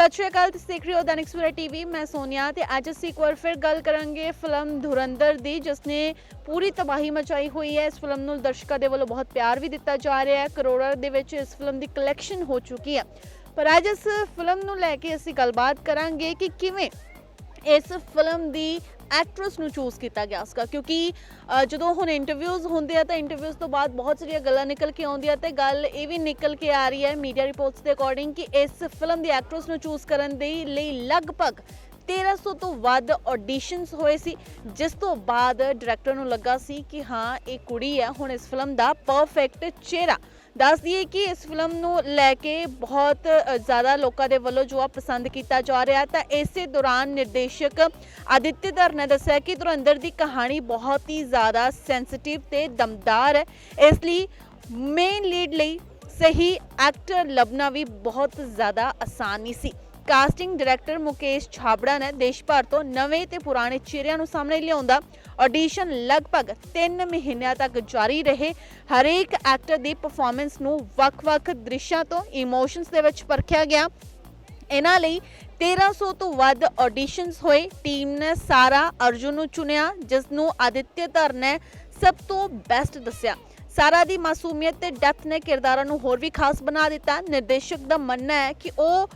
ਸਤਿ ਸ਼੍ਰੀ ਅਕਾਲ, ਤੁਸੀਂ ਦੇਖ ਰਹੇ ਹੋ ਦੈਨਿਕ ਸਵੇਰਾ ਟੀਵੀ। ਮੈਂ ਸੋਨੀਆ ਤੇ ਅੱਜ ਅਸੀਂ ਇੱਕ ਵਾਰ ਫਿਰ ਗੱਲ ਕਰਾਂਗੇ ਫਿਲਮ ਧੁਰੰਧਰ ਦੀ ਜਿਸ ਨੇ ਪੂਰੀ ਤਬਾਹੀ ਮਚਾਈ ਹੋਈ ਹੈ। ਇਸ ਫਿਲਮ ਨੂੰ ਦਰਸ਼ਕਾਂ ਦੇ ਵੱਲੋਂ ਬਹੁਤ ਪਿਆਰ ਵੀ ਦਿੱਤਾ ਜਾ ਰਿਹਾ ਹੈ। ਕਰੋੜਾਂ ਦੇ ਵਿੱਚ ਇਸ ਫਿਲਮ ਦੀ ਕਲੈਕਸ਼ਨ ਹੋ ਚੁੱਕੀ ਹੈ। ਪਰ ਅੱਜ ਇਸ ਫਿਲਮ ਨੂੰ ਲੈ ਕੇ ਅਸੀਂ ਗੱਲਬਾਤ ਕਰਾਂਗੇ ਕਿ ਕਿਵੇਂ ਇਸ ਫਿਲਮ ਦੀ ਐਕਟਰਸ ਨੂੰ ਚੂਜ਼ ਕੀਤਾ ਗਿਆ ਸੀਗਾ ਕਿਉਂਕਿ ਜਦੋਂ ਹੁਣ ਇੰਟਰਵਿਊਜ਼ ਹੁੰਦੇ ਆ ਤਾਂ ਇੰਟਰਵਿਊਜ਼ ਤੋਂ ਬਾਅਦ ਬਹੁਤ ਸਾਰੀਆਂ ਗੱਲਾਂ ਨਿਕਲ ਕੇ ਆਉਂਦੀਆਂ ਤੇ ਗੱਲ ਇਹ ਵੀ ਨਿਕਲ ਕੇ ਆ ਰਹੀ ਹੈ ਮੀਡੀਆ ਰਿਪੋਰਟਸ ਦੇ ਅਕੋਰਡਿੰਗ ਕਿ ਇਸ ਫਿਲਮ ਦੀ ਐਕਟਰਸ ਨੂੰ ਚੂਜ਼ ਕਰਨ ਦੇ ਲਈ ਲਗਭਗ 1300 ਤੋਂ ਵੱਧ ਆਡੀਸ਼ਨਸ ਹੋਏ ਸੀ, ਜਿਸ ਤੋਂ ਬਾਅਦ ਡਾਇਰੈਕਟਰ ਨੂੰ ਲੱਗਾ ਸੀ ਕਿ ਹਾਂ, ਇਹ ਕੁੜੀ ਹੈ, ਹੁਣ ਇਸ ਫਿਲਮ ਦਾ ਪਰਫੈਕਟ ਚਿਹਰਾ। ਦੱਸ ਦਈਏ ਕਿ ਇਸ ਫਿਲਮ ਨੂੰ ਲੈ ਕੇ ਬਹੁਤ ਜ਼ਿਆਦਾ ਲੋਕਾਂ ਦੇ ਵੱਲੋਂ ਜੋ ਆ ਪਸੰਦ ਕੀਤਾ ਜਾ ਰਿਹਾ, ਤਾਂ ਇਸੇ ਦੌਰਾਨ ਨਿਰਦੇਸ਼ਕ ਆਦਿਤਿ ਧਰ ਨੇ ਦੱਸਿਆ ਕਿ ਧੁਰੰਧਰ ਦੀ ਕਹਾਣੀ ਬਹੁਤ ਹੀ ਜ਼ਿਆਦਾ ਸੈਂਸਿਟਿਵ ਤੇ ਦਮਦਾਰ ਹੈ। ਇਸ ਲਈ ਮੇਨ ਲੀਡ ਲਈ ਸਹੀ ਐਕਟਰ ਲੱਭਣਾ ਵੀ ਬਹੁਤ ਜ਼ਿਆਦਾ ਆਸਾਨ ਨਹੀਂ ਸੀ। ਕਾਸਟਿੰਗ ਡਾਇਰੈਕਟਰ ਮੁਕੇਸ਼ ਛਾਬੜਾ ਨੇ ਦੇਸ਼ ਭਰ ਤੋਂ ਨਵੇਂ ਤੇ ਪੁਰਾਣੇ ਚਿਹਰਿਆਂ ਨੂੰ ਸਾਹਮਣੇ ਲਿਆਉਂਦਾ ਆਡੀਸ਼ਨ ਲਗਭਗ 3 ਮਹੀਨਿਆਂ ਤੱਕ ਜਾਰੀ ਰਹੇ। ਹਰੇਕ ਐਕਟਰ ਦੀ ਪਰਫਾਰਮੈਂਸ ਨੂੰ ਵੱਖ-ਵੱਖ ਦ੍ਰਿਸ਼ਾਂ ਤੋਂ ਇਮੋਸ਼ਨਸ ਦੇ ਵਿੱਚ ਪਰਖਿਆ ਗਿਆ। ਇਹਨਾਂ ਲਈ 1300 ਤੋਂ ਵੱਧ ਆਡੀਸ਼ਨਸ ਹੋਏ। ਟੀਮ ਨੇ ਸਾਰਾ ਅਰਜੁਨ ਨੂੰ ਚੁਣਿਆ ਜਿਸ ਨੂੰ ਆਦਿਤਿ ਧਰ ਨੇ ਸਭ ਤੋਂ ਬੈਸਟ ਦੱਸਿਆ। ਸਾਰਾ ਦੀ ਮਾਸੂਮੀਅਤ ਤੇ ਡੈਪਥ ਨੇ ਕਿਰਦਾਰਾਂ ਨੂੰ ਹੋਰ ਵੀ ਖਾਸ ਬਣਾ ਦਿੱਤਾ। ਨਿਰਦੇਸ਼ਕ ਦਾ ਮੰਨਣਾ ਹੈ ਕਿ ਉਹ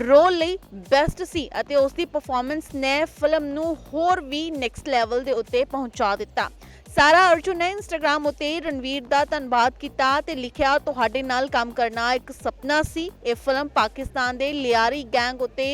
ਰੋਲ ਲਈ ਬੈਸਟ ਸੀ ਅਤੇ ਉਸ ਦੀ ਪਰਫਾਰਮੈਂਸ ਨੇ ਫਿਲਮ ਨੂੰ ਹੋਰ ਵੀ ਨੈਕਸਟ ਲੈਵਲ ਦੇ ਉੱਤੇ ਪਹੁੰਚਾ ਦਿੱਤਾ। ਸਾਰਾ ਅਰਜੁਨ ਨੇ ਇੰਸਟਾਗ੍ਰam ਉਤੇ ਰਣਵੀਰ ਦਾ ਧੰਨਵਾਦ ਕੀਤਾ ਤੇ ਲਿਖਿਆ, ਤੁਹਾਡੇ ਨਾਲ ਕੰਮ ਕਰਨਾ ਇੱਕ ਸੁਪਨਾ ਸੀ। ਇਹ ਫਿਲਮ ਪਾਕਿਸਤਾਨ ਦੇ ਲਿਆਰੀ ਗੈਂਗ ਉਤੇ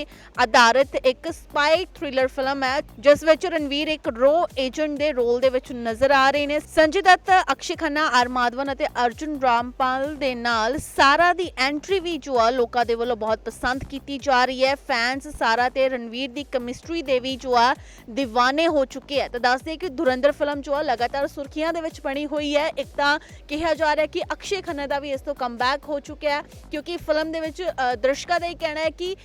ਆਧਾਰਿਤ ਇੱਕ ਸਪਾਈ ਥ੍ਰਿਲਰ ਫਿਲਮ ਹੈ, ਜਿਸ ਵਿੱਚ ਰਣਵੀਰ ਇੱਕ ਰੋ ਏਜੰਟ ਦੇ ਰੋਲ ਦੇ ਵਿੱਚ ਨਜ਼ਰ ਆ ਰਹੇ ਨੇ। ਸੰਜੇ ਦੱਤ, ਅਕਸ਼ੇ ਖੰਨਾ ਆਰ ਮਾਧਵਨ ਅਤੇ ਅਰਜੁਨ ਰਾਮਪਾਲ ਦੇ ਨਾਲ ਸਾਰਾ ਦੀ ਐਂਟਰੀ ਵੀ ਜੋ ਆ ਲੋਕਾਂ ਦੇ ਵੱਲੋਂ ਬਹੁਤ ਪਸੰਦ ਕੀਤੀ ਜਾ ਰਹੀ ਹੈ। ਫੈਨਸ ਸਾਰਾ ਤੇ ਰਣਵੀਰ ਦੀ ਕੈਮਿਸਟਰੀ ਦੇ ਵੀ ਜੋ ਆ دیਵਾਨੇ ਹੋ ਚੁੱਕੇ ਹੈ ਤਾਂ ਦੱਸਦੇ ਕਿ ਦੁਰੰਦਰ ਫਿਲਮ ਜੋ ਆ ਲਗਾਤਾਰ ਸੁਰਖੀਆਂ ਦੇ ਵਿੱਚ ਬਣੀ ਹੋਈ ਹੈ। ਇੱਕ ਤਾਂ ਕਿਹਾ ਜਾ ਰਿਹਾ ਕਿ ਅਕਸ਼ੇ ਖੰਨਾ ਦਾ ਵੀ ਇਸ ਤੋਂ ਕਮਬੈਕ ਹੋ ਚੁੱਕਿਆ ਹੈ ਕਿਉਂਕਿ ਫਿਲਮ ਦੇ ਵਿੱਚ ਅ, ਦਰਸ਼ਕਾਂ ਦਾ ਇਹ ਕਹਿਣਾ ਹੈ ਕਿ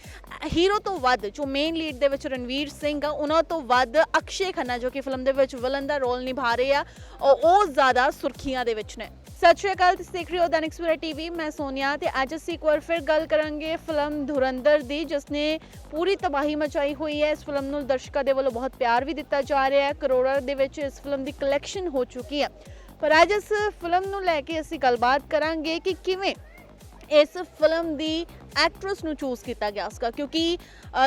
ਹੀਰੋ ਤੋਂ ਵੱਧ ਜੋ ਮੇਨ ਲੀਡ ਦੇ ਵਿੱਚ ਰਣਵੀਰ ਸਿੰਘ ਆ ਉਹਨਾਂ ਤੋਂ ਵੱਧ ਅਕਸ਼ੇ ਖੰਨਾ ਜੋ ਕਿ ਫਿਲਮ ਦੇ ਵਿੱਚ ਵਿਲਨ ਦਾ ਰੋਲ ਨਿਭਾ ਰਹੇ ਆ ਉਹ ਜ਼ਿਆਦਾ ਸੁਰਖੀਆਂ ਦੇ ਵਿੱਚ ਨੇ। ਸਤਿ ਸ਼੍ਰੀ ਅਕਾਲ, ਤੁਸੀਂ ਦੇਖ ਰਹੇ ਹੋ ਦੈਨਿਕ ਸਵੇਰਾ ਟੀਵੀ। ਮੈਂ ਸੋਨੀਆ ਤੇ ਅੱਜ ਅਸੀਂ ਇੱਕ ਵਾਰ ਫਿਰ ਗੱਲ ਕਰਾਂਗੇ ਫਿਲਮ ਧੁਰੰਧਰ ਦੀ ਜਿਸ ਨੇ ਪੂਰੀ ਤਬਾਹੀ ਮਚਾਈ ਹੋਈ ਹੈ। ਇਸ ਫਿਲਮ ਨੂੰ ਦਰਸ਼ਕਾਂ ਦੇ ਵੱਲੋਂ ਬਹੁਤ ਪਿਆਰ ਵੀ ਦਿੱਤਾ ਜਾ ਰਿਹਾ ਹੈ। ਕਰੋੜਾਂ ਦੇ ਵਿੱਚ ਇਸ ਫਿਲਮ ਦੀ ਕਲੈਕਸ਼ਨ ਹੋ ਚੁੱਕੀ ਹੈ। ਪਰ ਅੱਜ ਇਸ ਫਿਲਮ ਨੂੰ ਲੈ ਕੇ ਅਸੀਂ ਗੱਲਬਾਤ ਕਰਾਂਗੇ ਕਿ ਕਿਵੇਂ ਇਸ ਫਿਲਮ ਦੀ ਐਕਟਰੈਸ ਨੂੰ ਚੂਜ਼ ਕੀਤਾ ਗਿਆ ਸੀਗਾ ਕਿਉਂਕਿ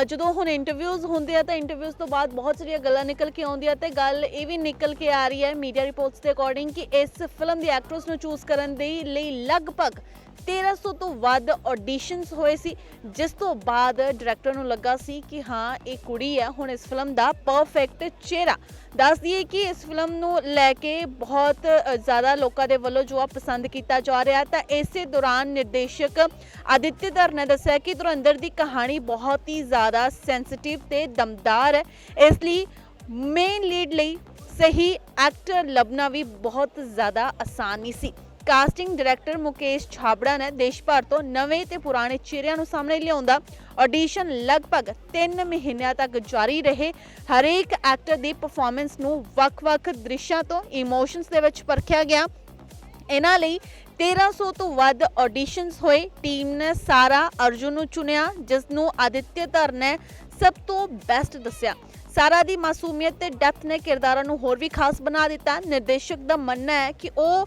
ਜਦੋਂ ਹੁਣ ਇੰਟਰਵਿਊਜ਼ ਹੁੰਦੇ ਆ ਤਾਂ ਇੰਟਰਵਿਊਜ਼ ਤੋਂ ਬਾਅਦ ਬਹੁਤ ਸਾਰੀਆਂ ਗੱਲਾਂ ਨਿਕਲ ਕੇ ਆਉਂਦੀਆਂ ਤੇ ਗੱਲ ਇਹ ਵੀ ਨਿਕਲ ਕੇ ਆ ਰਹੀ ਹੈ ਮੀਡੀਆ ਰਿਪੋਰਟਸ ਦੇ ਅਕੋਰਡਿੰਗ ਕਿ ਇਸ ਫਿਲਮ ਦੀ ਐਕਟਰੈਸ ਨੂੰ ਚੂਜ਼ ਕਰਨ ਦੇ ਲਈ ਲਗਭਗ 1300 ਤੋਂ ਵੱਧ ਆਡੀਸ਼ਨਸ ਹੋਏ ਸੀ, ਜਿਸ ਤੋਂ ਬਾਅਦ ਡਾਇਰੈਕਟਰ ਨੂੰ ਲੱਗਾ ਸੀ ਕਿ ਹਾਂ, ਇਹ ਕੁੜੀ ਹੈ, ਹੁਣ ਇਸ ਫਿਲਮ ਦਾ ਪਰਫੈਕਟ ਚਿਹਰਾ। ਦੱਸ ਦਈਏ ਕਿ ਇਸ ਫਿਲਮ ਨੂੰ ਲੈ ਕੇ ਬਹੁਤ ਜ਼ਿਆਦਾ ਲੋਕਾਂ ਦੇ ਵੱਲੋਂ ਜੋ ਆ ਪਸੰਦ ਕੀਤਾ ਜਾ ਰਿਹਾ ਤਾਂ ਇਸੇ ਦੌਰਾਨ ਨਿਰਦੇਸ਼ਕ ਆਦਿਤਿ ਧਰ ਨੇ ਦੱਸਿਆ ਕਿ ਧੁਰੰਧਰ ਦੀ ਕਹਾਣੀ ਬਹੁਤ ਹੀ ਜ਼ਿਆਦਾ ਸੈਂਸਿਟਿਵ ਤੇ ਦਮਦਾਰ ਹੈ। ਇਸ ਲਈ ਮੇਨ ਲੀਡ ਲਈ ਸਹੀ ਐਕਟਰ ਲੱਭਣਾ ਵੀ ਬਹੁਤ ਜ਼ਿਆਦਾ ਆਸਾਨ ਨਹੀਂ ਸੀ। ਕਾਸਟਿੰਗ ਡਾਇਰੈਕਟਰ ਮੁਕੇਸ਼ ਛਾਬੜਾ ਨੇ ਦੇਸ਼ ਭਰ ਤੋਂ ਨਵੇਂ ਤੇ ਪੁਰਾਣੇ ਚਿਹਰਿਆਂ ਨੂੰ ਸਾਹਮਣੇ ਲਿਆਉਂਦਾ। ਆਡੀਸ਼ਨ ਲਗਭਗ 3 ਮਹੀਨਿਆਂ ਤੱਕ ਜਾਰੀ ਰਹੇ। ਹਰੇਕ ਐਕਟਰ ਦੀ ਪਰਫਾਰਮੈਂਸ ਨੂੰ ਵੱਖ-ਵੱਖ ਦ੍ਰਿਸ਼ਾਂ ਤੋਂ ਇਮੋਸ਼ਨਸ ਦੇ ਵਿੱਚ ਪਰਖਿਆ ਗਿਆ। ਇਹਨਾਂ ਲਈ 1300 ਤੋਂ ਵੱਧ ਆਡੀਸ਼ਨਸ ਹੋਏ। ਟੀਮ ਨੇ ਸਾਰਾ ਅਰਜੁਨ ਨੂੰ ਚੁਣਿਆ ਜਿਸ ਨੂੰ ਆਦਿਤਿ ਧਰ ਨੇ ਸਭ ਤੋਂ ਬੈਸਟ ਦੱਸਿਆ। ਸਾਰਾ ਦੀ ਮਾਸੂਮੀਅਤ ਤੇ ਡੈਪਥ ਨੇ ਕਿਰਦਾਰਾਂ ਨੂੰ ਹੋਰ ਵੀ ਖਾਸ ਬਣਾ ਦਿੱਤਾ। ਨਿਰਦੇਸ਼ਕ ਦਾ ਮੰਨਣਾ ਹੈ ਕਿ ਉਹ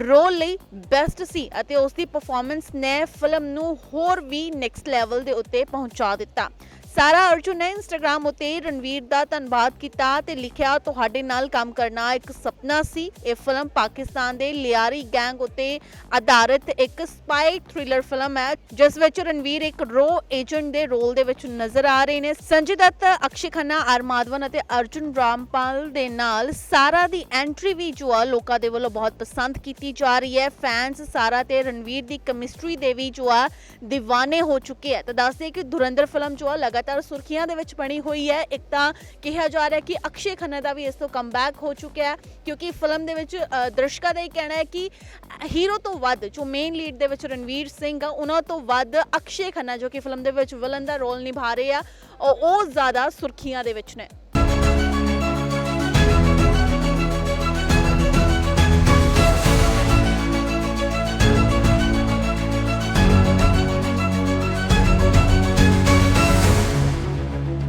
ਰੋਲ ਲਈ ਬੈਸਟ ਸੀ ਅਤੇ ਉਸ ਦੀ ਪਰਫਾਰਮੈਂਸ ਨੇ ਫਿਲਮ ਨੂੰ ਹੋਰ ਵੀ ਨੈਕਸਟ ਲੈਵਲ ਦੇ ਉੱਤੇ ਪਹੁੰਚਾ ਦਿੱਤਾ। ਸਾਰਾ ਅਰਜੁਨ ਨੇ ਇੰਸਟਾਗ੍ਰam ਉਤੇ ਰਣਵੀਰ ਦਾ ਧੰਨਵਾਦ ਕੀਤਾ ਤੇ ਲਿਖਿਆ, ਤੁਹਾਡੇ ਨਾਲ ਕੰਮ ਕਰਨਾ ਇੱਕ ਸੁਪਨਾ ਸੀ। ਇਹ ਫਿਲਮ ਪਾਕਿਸਤਾਨ ਦੇ ਲਿਆਰੀ ਗੈਂਗ ਉਤੇ ਆਧਾਰਿਤ ਇੱਕ ਸਪਾਈ ਥ੍ਰਿਲਰ ਫਿਲਮ ਹੈ, ਜਿਸ ਵਿੱਚ ਰਣਵੀਰ ਇੱਕ ਰੋ ਏਜੰਟ ਦੇ ਰੋਲ ਦੇ ਵਿੱਚ ਨਜ਼ਰ ਆ ਰਹੇ ਨੇ। ਸੰਜੇ ਦੱਤ, ਅਕਸ਼ੇ ਖੰਨਾ ਆਰ ਮਾਧਵਨ ਅਤੇ ਅਰਜੁਨ ਰਾਮਪਾਲ ਦੇ ਨਾਲ ਸਾਰਾ ਦੀ ਐਂਟਰੀ ਵੀ ਜੋ ਆ ਲੋਕਾਂ ਦੇ ਵੱਲੋਂ ਬਹੁਤ ਪਸੰਦ ਕੀਤੀ ਜਾ ਰਹੀ ਹੈ। ਫੈਨਸ ਸਾਰਾ ਤੇ ਰਣਵੀਰ ਦੀ ਕੈਮਿਸਟਰੀ ਦੇ ਵੀ ਜੋ ਆ دیਵਾਨੇ ਹੋ ਚੁੱਕੇ ਹੈ ਤਾਂ ਦੱਸਦੇ ਕਿ ਧੁਰੰਧਰ ਫਿਲਮ ਜੋ ਆ ਲਗਾ ਲਗਾਤਾਰ ਸੁਰਖੀਆਂ ਦੇ ਵਿੱਚ ਬਣੀ ਹੋਈ ਹੈ। ਇੱਕ ਤਾਂ ਕਿਹਾ ਜਾ ਰਿਹਾ ਕਿ ਅਕਸ਼ੇ ਖੰਨਾ ਦਾ ਵੀ ਇਸ ਤੋਂ ਕਮਬੈਕ ਹੋ ਚੁੱਕਿਆ ਹੈ ਕਿਉਂਕਿ ਫਿਲਮ ਦੇ ਵਿੱਚ ਅ, ਦਰਸ਼ਕਾਂ ਦਾ ਇਹ ਕਹਿਣਾ ਹੈ ਕਿ ਹੀਰੋ ਤੋਂ ਵੱਧ ਜੋ ਮੇਨ ਲੀਡ ਦੇ ਵਿੱਚ ਰਣਵੀਰ ਸਿੰਘ ਆ ਉਹਨਾਂ ਤੋਂ ਵੱਧ ਅਕਸ਼ੇ ਖੰਨਾ ਜੋ ਕਿ ਫਿਲਮ ਦੇ ਵਿੱਚ ਵਿਲਨ ਦਾ ਰੋਲ ਨਿਭਾ ਰਹੇ ਆ ਉਹ ਜ਼ਿਆਦਾ ਸੁਰਖੀਆਂ ਦੇ ਵਿੱਚ ਨੇ।